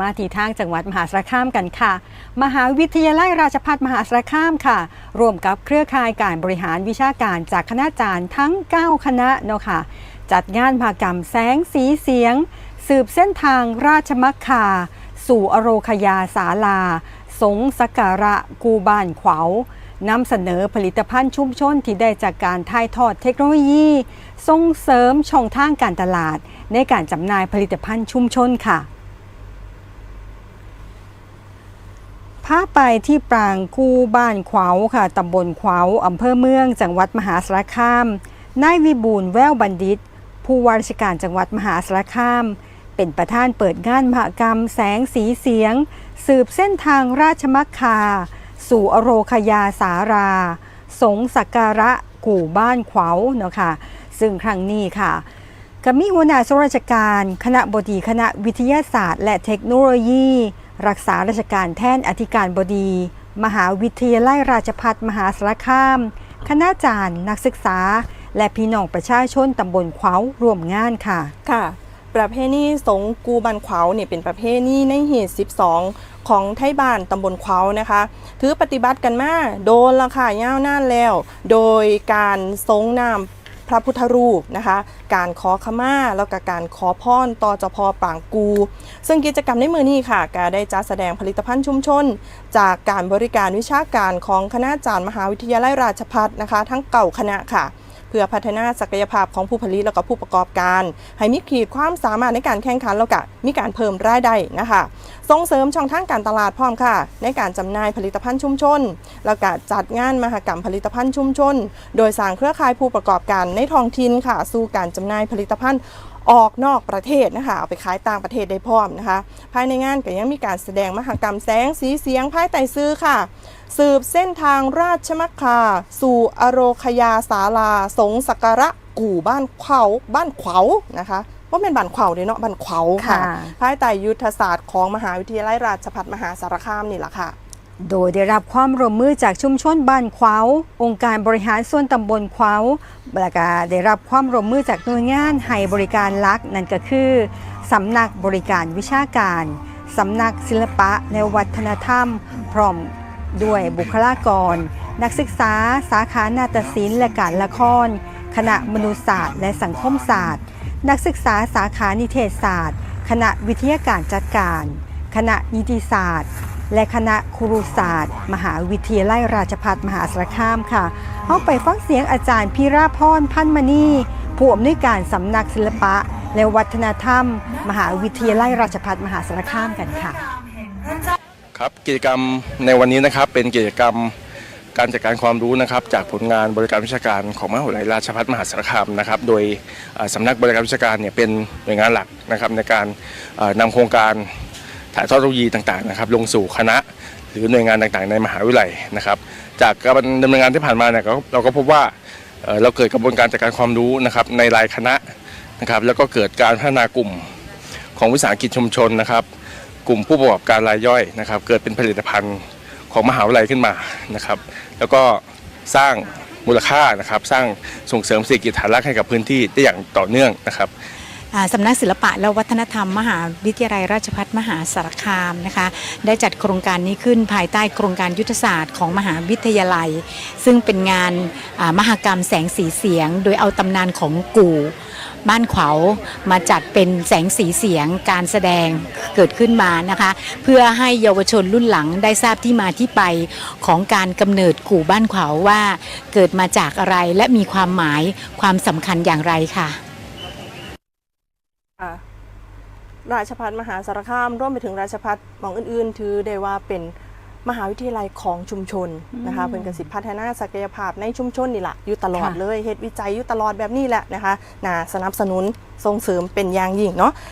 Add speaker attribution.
Speaker 1: มาที่ทางจังหวัดมหาสารคามกันค่ะ มหาวิทยาลัยราชภัฏมหาสารคามค่ะ ร่วมกับเครือข่ายการบริหารวิชาการจากคณาจารย์ทั้ง 9 คณะเนาะค่ะ จัดงานมหกรรมแสงสีเสียง สืบเส้นทางราชมักคา สู่อโรคยาศาลา สงสกการะกูบานขวาวนำเสนอผลิตภัณฑ์ชุมชนที่ได้จากการถ่ายทอดเทคโนโลยี ส่งเสริมช่องทางการตลาด ในการจำหน่ายผลิตภัณฑ์ชุมชนค่ะาไปที่ปรางคู่บ้านขวาวค่ะตำบลขวาวอำเภอเมือง จังหวัดมหาสารคาม นายวิบูลแววบัณฑิต ผู้ว่าราชการจังหวัดมหาสารคาม เป็นประธานเปิดงานมหกรรมแสงสีเสียง สืบเส้นทางราชมักคา สู่อโรคยาสารา สงสักการะกู่บ้านขวาวเนาะค่ะซึ่งครั้งนี้ค่ะกมีหัวหน้าส่วนราชการ คณะบดีคณะวิทยาศาสตร์ และเทคโนโลยี รักษาราชการแท่นอธิการบดี มหาวิทยาลัยราชภัฏมหาสารคาม คณาจารย์ นักศึกษา และพี่น้องประชาชนตำบลขวาวร่วมงานค่ะ
Speaker 2: ค่ะ ประเพณีสงกูบันขวาวเนี่ยเป็นประเพณีในเหตุ 12 ของไทยบ้านตำบลขวาวนะคะ ถือปฏิบัติกันมาโดนละค่ะยาวนานแล้ว โดยการทรงนาม พระพุทธรูปนะคะ การขอขมาแล้วก็การขอพรต่อเจ้าพ่อปางกู ซึ่งกิจกรรมในมือนี้ค่ะก็ได้จัดแสดงผลิตภัณฑ์ชุมชน จากการบริการวิชาการของคณาจารย์มหาวิทยาลัยราชภัฏนะคะ ทั้งเก่าคณะค่ะ เพื่อพัฒนาศักยภาพของผู้ผลิตแล้วก็ผู้ประกอบการ ให้มีขีดความสามารถในการแข่งขันแล้วก็มีการเพิ่มรายได้นะคะส่งเสริมช่องทางการตลาดพร้อมค่ะ ในการจำหน่ายผลิตภัณฑ์ชุมชน แล้วก็จัดงานมหกรรมผลิตภัณฑ์ชุมชน โดยสร้างเครือข่ายผู้ประกอบการในท้องถิ่นค่ะ สู่การจำหน่ายผลิตภัณฑ์ ออกนอกประเทศนะคะเอาไปขายต่างประเทศได้พร้อมนะคะ ภายในงานก็ยังมีการแสดงมหกรรมแสงสีเสียงภายใต้ซื้อค่ะ สืบเส้นทางราชมักคา สู่อโรคยาศาลา สงสักการะกู่บ้านขวาวบ้านขวาวนะคะว่าเป็นบ้านขวาวเด้เนาะบ้านขวาวค่ะ
Speaker 1: ค่ะ
Speaker 2: ภายใต้ยุทธศาสตร์ของมหาวิทยาลัยราชภัฏมหาสารคามนี่แหละค่ะ
Speaker 1: โดยได้รับความร่วมมือจากชุมชนบ้านขวาวองค์การบริหารส่วนตำบลขวาวและก็ได้รับความร่วมมือจากหน่วยงานให้บริการลักนั่นก็คือสำนักบริการวิชาการสำนักศิลปะและวัฒนธรรม พร้อมด้วยบุคลากร นักศึกษา สาขานาฏศิลป์และการละคร คณะมนุษยศาสตร์ และสังคมศาสตร์ นักศึกษาสาขานิเทศศาสตร์ คณะวิทยาการจัดการ คณะนิติศาสตร์ และคณะครุศาสตร์ มหาวิทยาลัยราชภัฏมหาสารคามค่ะเข้าไปฟังเสียงอาจารย์พิราพรพันมณีผู้อำนวยการสำนักศิลปะ และวัฒนธรรม มหาวิทยาลัยราชภัฏมหาสารคามกันค่ะ
Speaker 3: ครับกิจกรรมในวันนี้นะครับเป็นกิจกรรมการจัดการความรู้นะครับจากผลงานบริการวิชาการของมหาวิทยาลัยราชภัฏมหาสารคามนะครับโดยสำนักบริการวิชาการเนี่ยเป็นหน่วยงานหลักนะครับในการนำโครงการ ถ่ายทอดเทคโนโลยีต่างๆนะครับลงสู่คณะหรือหน่วยงานต่างๆ ในมหาวิทยาลัยนะครับ จากการดำเนินงานที่ผ่านมาเนี่ยเราก็พบว่าเอ่อเราเกิดกระบวนการจัดการความรู้นะครับในรายคณะนะครับแล้วก็เกิดการพัฒนากลุ่มของวิสาหกิจชุมชนนะครับ กลุ่มผู้ประกอบการรายย่อยนะครับ เกิดเป็นผลิตภัณฑ์ของมหาวิทยาลัยขึ้นมานะครับ แล้วก็สร้างมูลค่านะครับ สร้างส่งเสริมเศรษฐกิจฐานรากให้กับพื้นที่ได้อย่างต่อเนื่องนะครับ
Speaker 4: สำนักศิลปะและวัฒนธรรมมหาวิทยาลัยราชภัฏมหาสารคามนะคะได้จัดโครงการนี้ขึ้นภายใต้โครงการยุทธศาสตร์ของมหาวิทยาลัย ซึ่งเป็นงานอ่ามหกรรมแสงสีเสียง โดยเอาตำนานของกู่บ้านขวาวมาจัดเป็นแสงสีเสียงการแสดงเกิดขึ้นมานะคะ เพื่อให้เยาวชนรุ่นหลังได้ทราบที่มาที่ไปของการกำเนิดกู่บ้านขวาวว่า เกิดมาจากอะไรและมีความหมายความสำคัญอย่างไรค่ะ
Speaker 2: ค่ะราชพัฒมหาสารคามร่วมไปถึงราชพัฒหมองอื่น ๆ ถือได้ว่าเป็นมหาวิทยาลัยของชุมชนนะคะเพิ่นกสิพัฒนาศักยภาพในชุมชนนี่แหละอยู่ตลอด
Speaker 1: ค่ะ
Speaker 2: เลยเฮ็ดวิจัยอยู่ตลอดแบบนี้แหละนะคะน่าสนับสนุนส่งเสริมเป็นอย่างยิ่งเนาะ